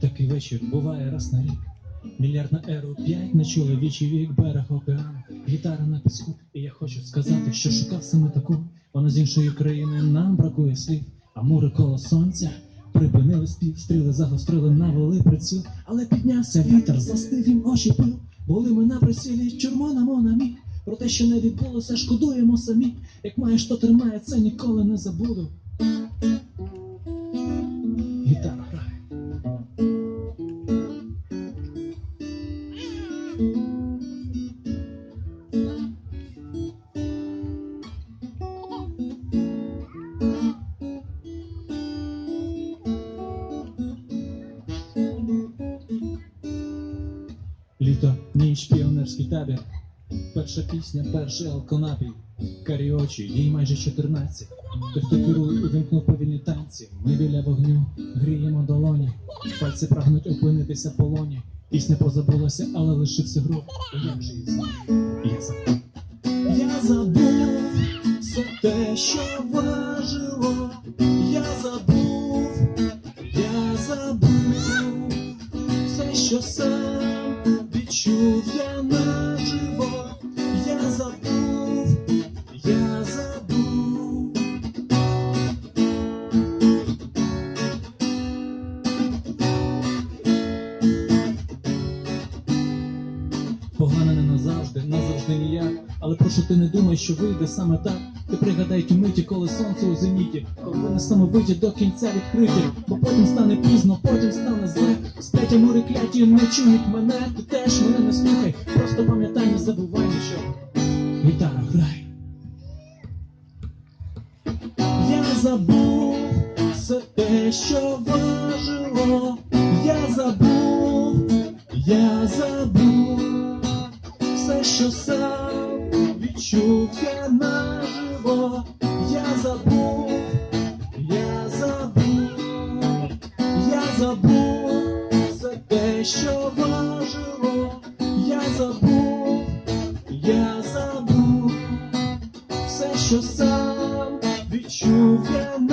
Такий вечір буває раз на рік. Мільярд на еру, п'ять на чоловічий вік, берег океану, гітара на піску. І я хочу сказати, що шукав саме таку. Вона з іншої країни нам бракує слів, а мури коло сонця припинили спів, стріли загострили, навели приціл, але піднявся вітер, застив їм очі пил. Були ми на прицілі, на монамі. Про те, що не відбулося, шкодуємо самі. Як маєш, то тримає, це ніколи не забуду. Літо, ніч, піонерський табір. Перша пісня, перший алконапій. Карі очі, їй майже 14. Той, хто керує, увімкнув повільні танці. Ми біля вогню гріємо долоні. Пальці прагнуть опинитися в полоні. Пісня позабулася, але лишився гру. Як же її знати? Я забув. Я забув все те, що важило. Я забув, я забув все, що сам відчув я наживо. Я забув, я забув. Погано не назавжди, назавжди ніяк. Але прошу ти не думай, що вийде саме так. Ти пригадай ті миті, коли сонце у зеніті, коли не самовиті до кінця відкриті, бо потім стане пізно, потім стане зле. Сплять мури кляті, не чують мене, ти теж мене не слухай, просто пам'ятай, не забувай нічого. Гітара грай. Я забув все те, що важило. Я забув, я забув все, що сам відчув я наживо. забув за те, що важило, я забув, я забув все, що сам відчув я.